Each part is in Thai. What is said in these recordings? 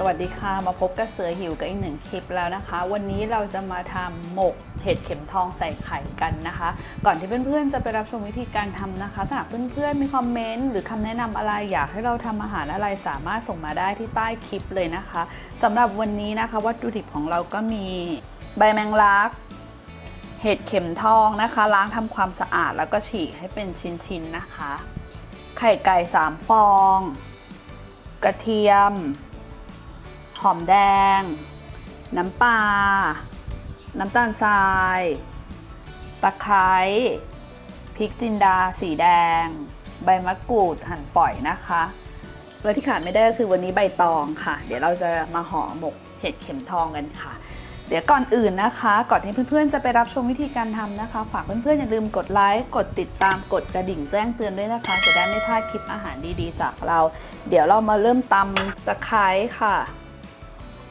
สวัสดีค่ะ มาพบกับเสือหิวกับอีกหนึ่งคลิปแล้วนะคะ วันนี้เราจะมาทำหมกเห็ดเข็มทองใส่ไข่กันนะคะ ก่อนที่เพื่อนๆจะไปรับชมวิธีการทำนะคะถ้าหากเพื่อนๆมีคอมเมนต์หรือคำแนะนำอะไรอยากให้เราทำอาหารอะไรสามารถส่งมาได้ที่ใต้คลิปเลยนะคะสำหรับวันนี้นะคะ วัตถุดิบของเราก็มีใบแมงลักเห็ดเข็มทองนะคะ ล้างทำความสะอาดแล้วก็ฉีกให้เป็นชิ้นๆนะคะ ไข่ไก่สามฟอง กระเทียม หอมแดง น้ำปลา น้ำตาลทราย ตะไคร้พริกจินดาสีแดง ใบมะกรูดหั่นฝอยนะคะและที่ขาดไม่ได้ก็คือวันนี้ใบตองค่ะ เดี๋ยวเราจะมาห่อหมกเห็ดเข็มทองกันค่ะ เดี๋ยวก่อนอื่นนะคะ ก่อนที่เพื่อนๆจะไปรับชมวิธีการทำนะคะ ฝากเพื่อนๆอย่าลืมกดไลค์กดติดตามกดกระดิ่งแจ้งเตือนด้วยนะคะ จะได้ไม่พลาดคลิปอาหารดีๆ จากเรา เดี๋ยวเรามาเริ่มตำตะไคร้ค่ะ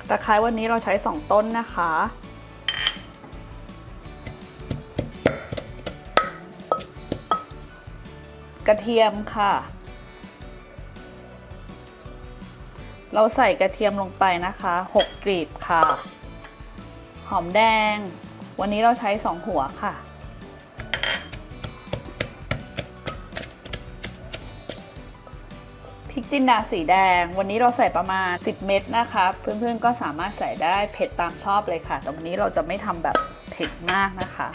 ตะไคร้วันนี้เราใช้ 2 ต้นนะคะ กระเทียมค่ะ เราใส่กระเทียมลงไปนะคะ 6กลีบค่ะ หอมแดง วันนี้เราใช้ 2 หัวค่ะ ริกจินดาสีแดง วันนี้เราใส่ประมาณ 10 เม็ดนะคะ เพื่อนๆก็สามารถใส่ได้เผ็ดตามชอบเลยค่ะ แต่วันนี้เราจะไม่ทำแบบเผ็ดมากนะคะ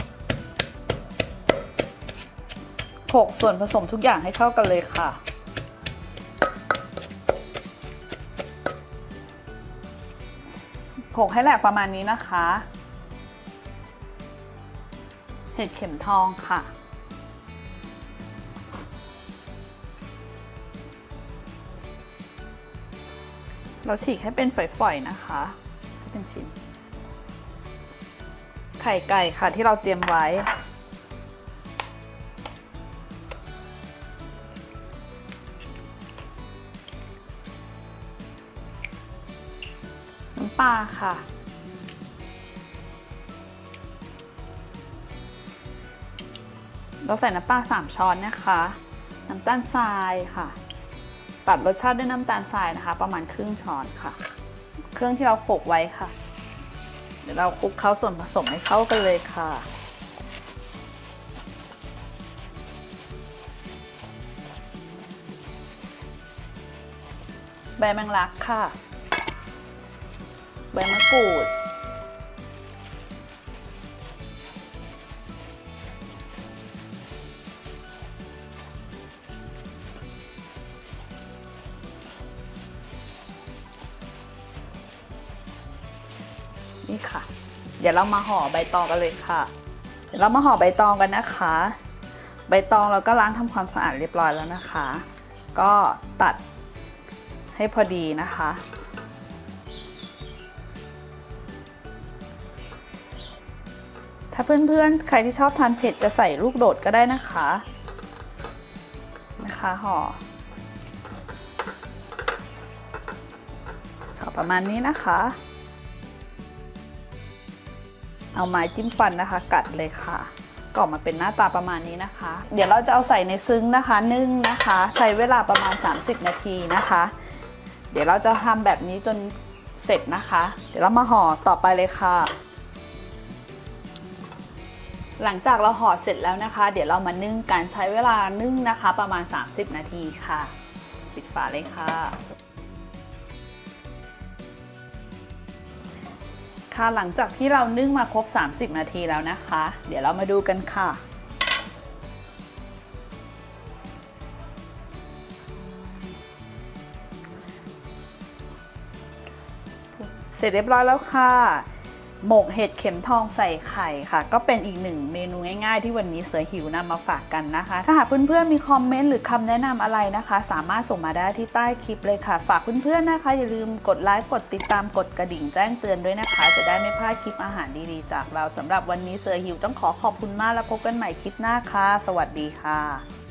โขกส่วนผสมทุกอย่างให้เข้ากันเลยค่ะ โขกให้แหลกประมาณนี้นะคะ เห็ดเข็มทองค่ะ เราฉีกให้เป็นฝอยๆนะคะให้เป็นชิ้น ไข่ไก่ค่ะที่เราเตรียมไว้ น้ำปลาค่ะ เราใส่น้ำปลา3ช้อนนะคะ น้ำตาลทรายค่ะ ตัดรสชาติด้วยน้ำตาลทรายนะคะ ประมาณครึ่งช้อนค่ะ เครื่องที่เราโขกไว้ค่ะ เดี๋ยวเราคลุกเข้าส่วนผสมให้เข้ากันเลยค่ะใบแมงลักค่ะ ใบมะกรูด นี่ค่ะ เดี๋ยวเรามาห่อใบตองกันเลยค่ะ เดี๋ยวเรามาห่อใบตองกันนะคะ ใบตองเราก็ล้างทำความสะอาดเรียบร้อยแล้วนะคะ ก็ตัดให้พอดีนะคะ ถ้าเพื่อนๆ ใครที่ชอบทานเผ็ดจะใส่ลูกโดดก็ได้นะคะ นะคะห่อห่อประมาณนี้นะคะ เอาไม้จิ้มฟันนะคะ กัดเลยค่ะก็ออกมาเป็นหน้าตาประมาณนี้นะคะ เดี๋ยวเราจะเอาใส่ในซึ้งนะคะนึ่งนะคะ ใช้เวลาประมาณ 30 นาทีนะคะ เดี๋ยวเราจะทำแบบนี้จนเสร็จนะคะ เดี๋ยวเรามาห่อต่อไปเลยค่ะ หลังจากเราห่อเสร็จแล้วนะคะ เดี๋ยวเรามานึ่งกันใช้เวลานึ่งนะคะ ประมาณ 30 นาทีค่ะ ปิดฝาเลยค่ะ ค่ะหลังจากที่เรานึ่งมาครบ 30 นาทีแล้วนะคะ เดี๋ยวเรามาดูกันค่ะ เสร็จเรียบร้อยแล้วค่ะ หมกเห็ดเข็มทองใส่ไข่ค่ะ ก็เป็นอีกหนึ่งเมนูง่ายๆ ที่วันนี้เสือหิวนำมาฝากกันนะคะ ถ้าหากเพื่อนๆมีคอมเมนต์หรือคำแนะนำอะไรนะคะ สามารถส่งมาได้ที่ใต้คลิปเลยค่ะ ฝากเพื่อนๆนะคะ อย่าลืมกดไลค์กดติดตามกดกระดิ่งแจ้งเตือนด้วยนะคะ จะได้ไม่พลาดคลิปอาหารดีๆ จากเราสำหรับวันนี้เสือหิวต้องขอขอบคุณมากแล้วพบกันใหม่คลิปหน้าค่ะ สวัสดีค่ะ